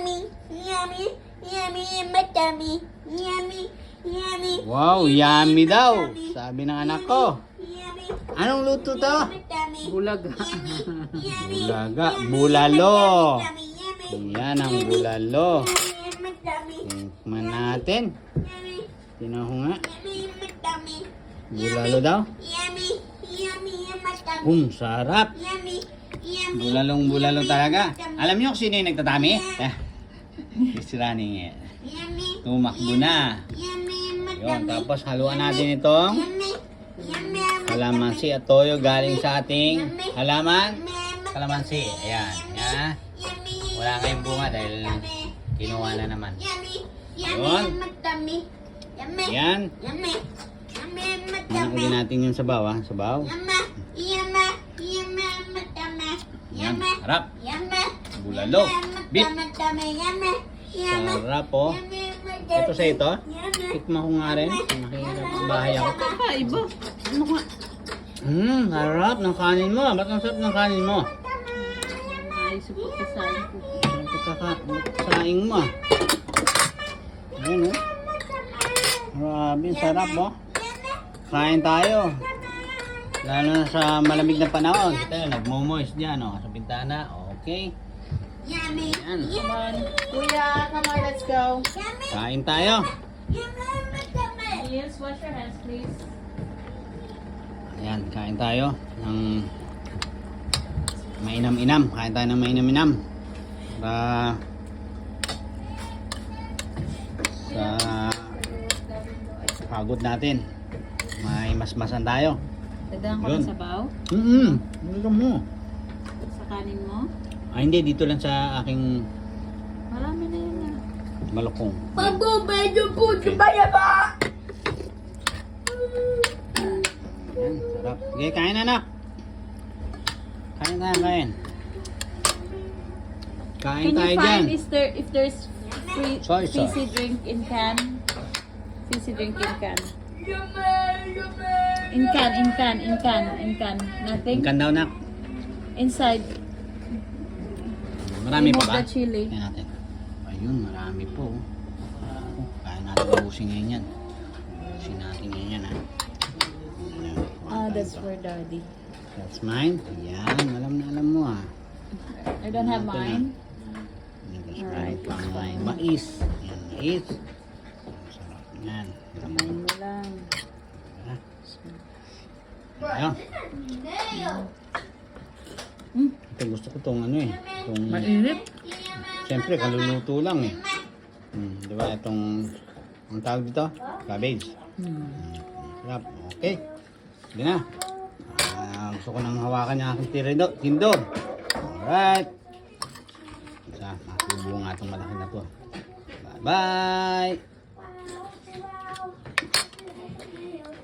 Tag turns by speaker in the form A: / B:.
A: yummy, yummy, yummy, madami, yummy, yummy.
B: Wow, yummy daw. Sabi ng anak ko.
A: Yummy,
B: Anong luto to?
C: Bulaga.
A: Yummy,
B: Bulaga. Bulalo.
A: yummy, yummy,
B: Yan ang bulalo. Tikman natin. ko nga? Bulalo daw?
A: Yummy, yummy, madami.
B: Um, sarap.
A: Yummy, yummy.
B: Bulalong bulalo talaga. Alam niyo kung sino yung nagtatami? Eh, si Rani.
A: Yummy,
B: Tumakbo na. Yun, tapos haluan natin itong kalamansi at toyo galing sa ating halaman. Kalamansi. Ayan. Yan.
A: yummy,
B: Wala kayong bunga dahil kinuha na naman. Yun.
A: yummy, madami. Yummy,
B: Yan.
A: yummy, yummy,
B: Ano natin yung sabaw ha? Sabaw.
A: Yummy, yummy, yummy, madami.
B: Yan.
A: Yummy,
B: Harap.
A: yummy,
B: Bulalo.
A: Yummy,
B: Sarap oh.
A: yummy, madami.
B: Ito sa ito. Tikman ko nga rin. Nakihirap sa bahay ako.
C: Kakaiba. Ano nga?
B: Hmm, harap ng kanin mo. Ba't ang sarap ng kanin mo?
C: Ay, supot ka sa akin.
B: Ang pagkakasaing mo ah. Ayan oh. Grabe, sarap oh. Kain tayo. Lalo na sa malamig na panahon. Kita yun, nagmo-moist dyan oh, sa bintana. Okay.
A: Yummy,
B: Yan.
C: Come on. Kuya, come on, let's go.
A: yummy,
B: Kain tayo.
C: Yes, wash your hands, please.
B: Ayan, kain tayo ng mainam-inam. Kain tayo ng mainam-inam. Para sa pagod natin. May masmasan tayo.
C: Dagdagan ko ng sabaw
B: Mm-hmm. Ano mo?
C: sa kanin mo.
B: Ah, hindi. Dito lang sa aking
C: Marami na yun ah.
B: malukong.
A: Pagbubedo po,
B: Okay.
A: subaya ba?
B: Ayan, sarap. Sige, kain anak. Kain tayo, kain. Kain
C: Can
B: tayo
C: you
B: dyan.
C: find is there, if there's free,
B: Soy sauce.
C: fizzy drink in can? Fizzy drink in can. In can, in can, in can, in can. Nothing?
B: Tingkan daw, nak.
C: Inside.
B: Marami pa
C: Remove
B: ba?
C: the chili.
B: Tingnan natin. Ayun, marami po. Oh, kaya natin ubusin ngayon yan. Ubusin natin ngayon yan, ha.
C: Ah, that's for daddy.
B: That's mine. Yan, alam na alam mo, ha.
C: I don't have mine.
B: Yan, That's
C: Alright,
B: right. Pang
C: it's fine.
B: mais. Yan, mais. Sarap yan.
C: Mine mo lang.
B: Ayan.
C: Hmm,
B: Ito gusto ko tong ano eh. Tong,
C: mainit.
B: siyempre, kaluluto lang eh. Hmm, di ba? Itong, ang tawag dito? Cabbage.
C: Hmm.
B: Sarap. Okay. Sige na. Ah, gusto ko nang hawakan niya aking tirido, tindog. Alright. Isa, masubo nga itong malaki na to. Bye-bye.